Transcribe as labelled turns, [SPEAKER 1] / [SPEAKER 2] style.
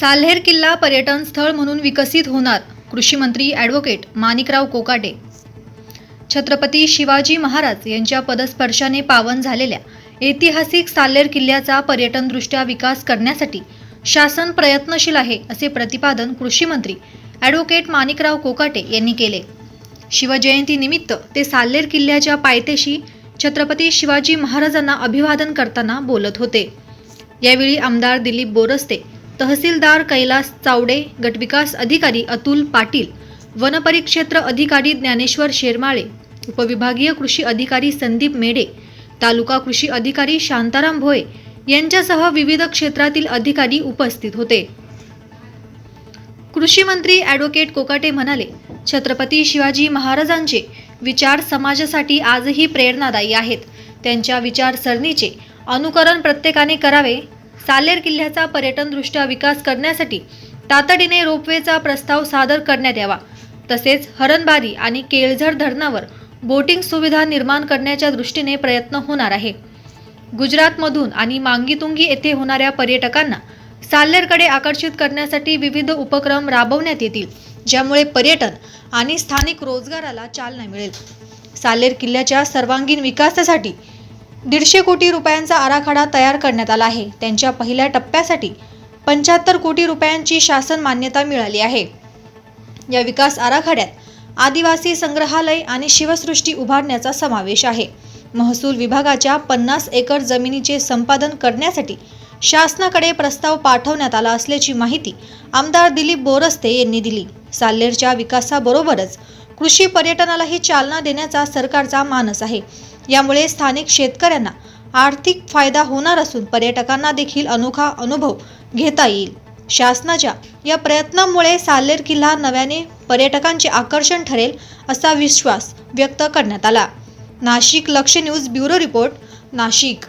[SPEAKER 1] साल्हेर किल्ला पर्यटन स्थळ म्हणून विकसित होणार कृषी मंत्री ॲडव्होकेट माणिकराव कोकाटे. छत्रपती शिवाजी महाराज यांच्या पदस्पर्शाने पावन झालेल्या ऐतिहासिक साल्हेर किल्ल्याचा पर्यटनदृष्ट्या विकास करण्यासाठी शासन प्रयत्नशील आहे असे प्रतिपादन कृषी मंत्री ॲडव्होकेट माणिकराव कोकाटे यांनी केले. शिवजयंतीनिमित्त ते साल्हेर किल्ल्याच्या पायथ्याशी छत्रपती शिवाजी महाराजांना अभिवादन करताना बोलत होते. यावेळी आमदार दिलीप बोरस्ते तहसीलदार कैलास चावडे गटविकास अधिकारी अतुल पाटील वनपरिक्षेत्र अधिकारी ज्ञानेश्वर शेरमाळे उपविभागीय कृषी अधिकारी संदीप मेडे तालुका कृषी अधिकारी शांताराम भोये यांच्यासह विविध क्षेत्रातील अधिकारी उपस्थित होते. कृषी मंत्री ॲडव्होकेट कोकाटे म्हणाले छत्रपती शिवाजी महाराजांचे विचार समाजासाठी आजही प्रेरणादायी आहेत. त्यांच्या विचारसरणीचे अनुकरण प्रत्येकाने करावे. सालेर किल्ल्याचा पर्यटनदृष्ट्या विकास करण्यासाठी तातडीने रोपवेचा प्रस्ताव सादर करण्यात यावा. तसेच हरणबारी आणि केळझर धरणावर बोटिंग सुविधा निर्माण करण्याच्या दृष्टीने प्रयत्न होणार आहे. गुजरातमधून आणि मांगीतुंगी येथे होणाऱ्या पर्यटकांना साल्लेरकडे आकर्षित करण्यासाठी विविध उपक्रम राबवण्यात येतील ज्यामुळे पर्यटन आणि स्थानिक रोजगाराला चालना मिळेल. साल्लेर किल्ल्याच्या सर्वांगीण विकासासाठी दीडशे कोटी रुपयांचा आराखडा तयार करण्यात आला आहे. त्यांच्या पहिल्या टप्प्यासाठी पंच्याहत्तर कोटी रुपयांची शासन मान्यता मिळाली आहे. या विकास आराखड्यात आदिवासी संग्रहालय आणि शिवसृष्टी उभारण्याचा समावेश आहे. महसूल विभागाच्या पन्नास एकर जमिनीचे संपादन करण्यासाठी शासनाकडे प्रस्ताव पाठवण्यात आला असल्याची माहिती आमदार दिलीप बोरस्ते यांनी दिली. साल्लेरच्या विकासाबरोबरच कृषी पर्यटनालाही चालना देण्याचा सरकारचा मानस आहे. यामुळे स्थानिक शेतकऱ्यांना आर्थिक फायदा होणार असून पर्यटकांना देखील अनोखा अनुभव घेता येईल. शासनाच्या या प्रयत्नामुळे सालेर किल्ला नव्याने पर्यटकांचे आकर्षण ठरेल असा विश्वास व्यक्त करण्यात आला. नाशिक लक्ष न्यूज ब्युरो रिपोर्ट नाशिक.